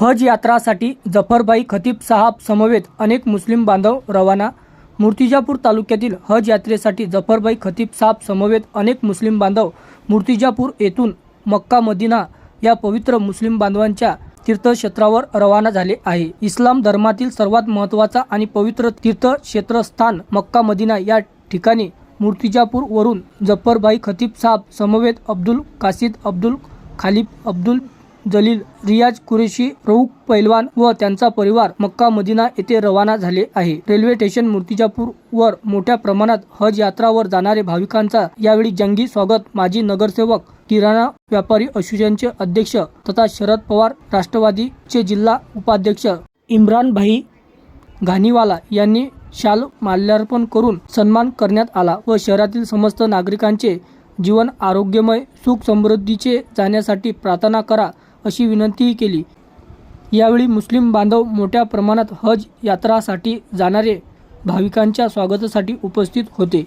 हज यात्रासाठी जफरबाई खतीब साहब समवेत अनेक मुस्लिम बांधव रवाना. मूर्तिजापूर तालुक्यातील हज यात्रेसाठी जफरबाई खतीब साहब समवेत अनेक मुस्लिम बांधव मूर्तिजापूर येथून मक्का मदिना या पवित्र मुस्लिम बांधवांच्या तीर्थक्षेत्रावर रवाना झाले आहे. इस्लाम धर्मातील सर्वात महत्त्वाचा आणि पवित्र तीर्थक्षेत्रस्थान मक्का मदिना या ठिकाणी मूर्तिजापूर वरून जफरबाई खतीब साहब समवेत अब्दुल कासिद अब्दुल खालिब अब्दुल जलील रियाज कुरेशी रऊक पैलवान व त्यांचा परिवार मक्का मदिना येथे रवाना झाले आहे. रेल्वे स्टेशन मूर्तिजापूर वर मोठ्या प्रमाणात हज यात्रावर जाणारे भाविकांचा यावेळी जंगी स्वागत. माजी नगरसेवक किराणा व्यापारी असोसिएशनचे अध्यक्ष तथा शरद पवार राष्ट्रवादीचे जिल्हा उपाध्यक्ष इम्रान भाई घाणीवाला यांनी शाल माल्यार्पण करून सन्मान करण्यात आला व शहरातील समस्त नागरिकांचे जीवन आरोग्यमय सुख समृद्धीचे जाण्यासाठी प्रार्थना करा. अशी विनंतीही केली. यावेळी मुस्लिम बांधव मोठ्या प्रमाणात हज यात्रासाठी जाणारे भाविकांच्या स्वागतासाठी उपस्थित होते.